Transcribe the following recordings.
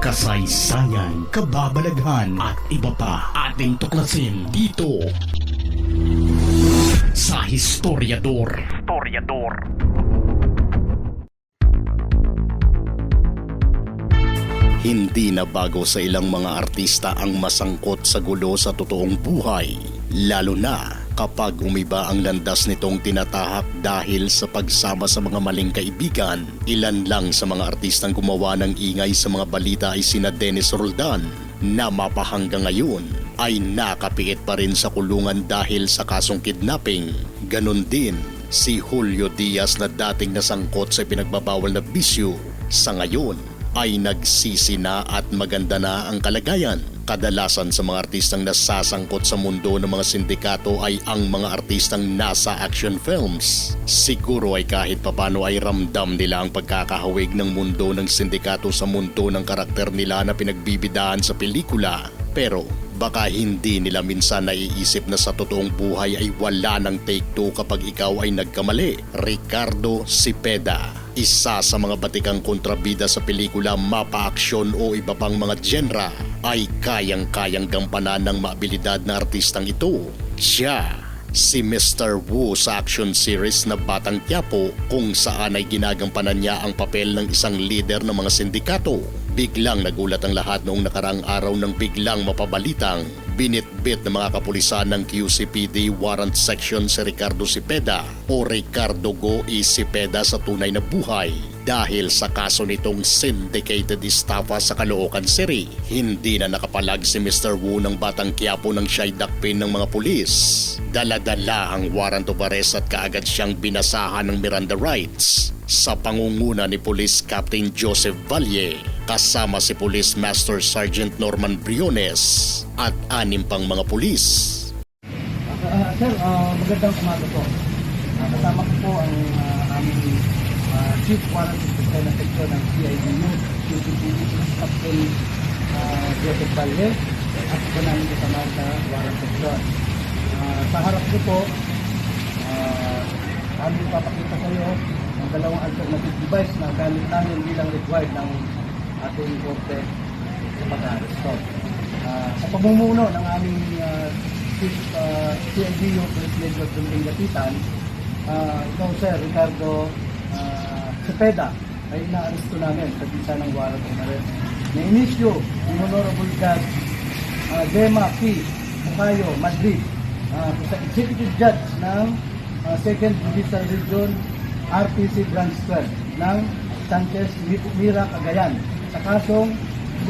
kasaysayan, kababalaghan at iba pa ating tuklasin dito sa Historiador. Historiador. Hindi na bago sa ilang mga artista ang masangkot sa gulo sa totoong buhay, lalo na kapag umiba ang landas nitong tinatahak dahil sa pagsama sa mga maling kaibigan. Ilan lang sa mga artistang gumawa ng ingay sa mga balita ay sina Dennis Roldan na mapahanggang ngayon ay nakapiit pa rin sa kulungan dahil sa kasong kidnapping. Ganon din si Julio Diaz na dating nasangkot sa pinagbabawal na bisyo sa ngayon ay nagsisi na at maganda na ang kalagayan. Kadalasan sa mga artistang nasasangkot sa mundo ng mga sindikato ay ang mga artistang nasa action films. Siguro ay kahit papano ay ramdam nila ang pagkakahawig ng mundo ng sindikato sa mundo ng karakter nila na pinagbibidahan sa pelikula. Pero baka hindi nila minsan naiisip na sa totoong buhay ay wala ng take two kapag ikaw ay nagkamali. Ricardo Cepeda isa sa mga batikang kontrabida sa pelikula mapa-aksyon o iba pang mga genre ay kayang-kayang gampanan ng maabilidad na artistang ito. Siya, si Mr. Wu sa action series na Batang Quiapo kung saan ay ginagampanan niya ang papel ng isang leader ng mga sindikato. Biglang nagulat ang lahat noong nakarang araw ng biglang mapabalitang binitbit ng mga kapulisan ng QCPD Warrant Section si Ricardo Cepeda o Ricardo Go E. Cepeda sa tunay na buhay dahil sa kaso nitong syndicated estafa sa Caloocan City. Hindi na nakapalag si Mr. Wu ng Batang Quiapo ng siya'y dakpin ng mga pulis. Dala-dala ang warrant of arrest at kaagad siyang binasahan ng Miranda rights sa pangunguna ni Police Captain Joseph Valle kasama si Police Master Sergeant Norman Briones at anim pang mga pulis. Ah, sir, ah, magandang umaga po. Ah, kasama ko po ang Chief Warrant Inspector na Section ng CIDU, QCPD Captain uh, Joseph Valle, at po namin kasama sa Warrant Section. Ah, sa harap ko po, uh, aming papakita sa iyo ang dalawang alternative device na gamit namin bilang required ng ating korte sa pag-aresto. Ah, sa pamumuno ng aming uh, Chief uh, Police Major Dumbing Gatitan, ah, ikaw Sir Ricardo uh, Cepeda ay inaaresto namin sa bisa ng warrant of arrest. Na-inisyo ni Honorable Judge uh, Dema P. Mucayo, Madrid, uh, sa Executive Judge ng uh, Second Judicial Region RTC Branch 12 ng Sanchez Mira Cagayan sa kasong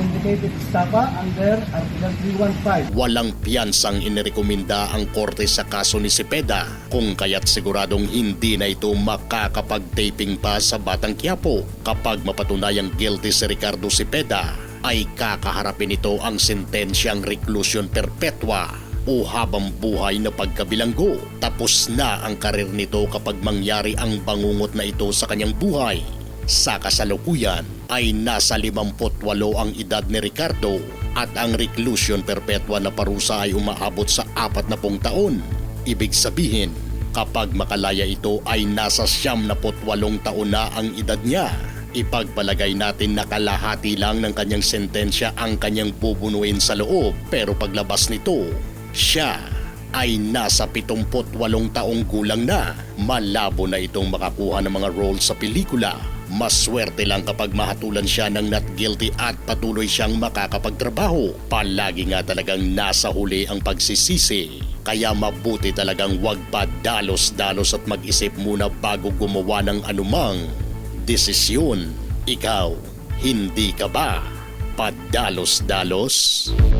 syndicated estafa under Article 315 Walang piyansang inirekomenda ang korte sa kaso ni Cepeda kung kaya't siguradong hindi na ito makakapag-taping pa sa Batang Quiapo. Kapag mapatunayang guilty si Ricardo Cepeda ay kakaharapin ito ang sentensyang reclusion perpetua o habang buhay na pagkabilanggo. Tapos na ang karir nito kapag mangyari ang bangungot na ito sa kanyang buhay. Sa kasalukuyan ay nasa 58 ang edad ni Ricardo at ang reclusion perpetua na parusa ay umaabot sa 40 taon. Ibig sabihin, kapag makalaya ito ay nasa 78 taon na ang edad niya. Ipagpalagay natin na kalahati lang ng kanyang sentensya ang kanyang bubunuin sa loob pero paglabas nito, siya ay nasa 78 taong gulang na. Malabo na itong makakuha ng mga role sa pelikula. Maswerte lang kapag mahatulan siya ng not guilty at patuloy siyang makakapagtrabaho. Palagi nga talagang nasa huli ang pagsisisi. Kaya mabuti talagang wag pa dalos-dalos at mag-isip muna bago gumawa ng anumang desisyon. Ikaw, hindi ka ba padalos-dalos? Kung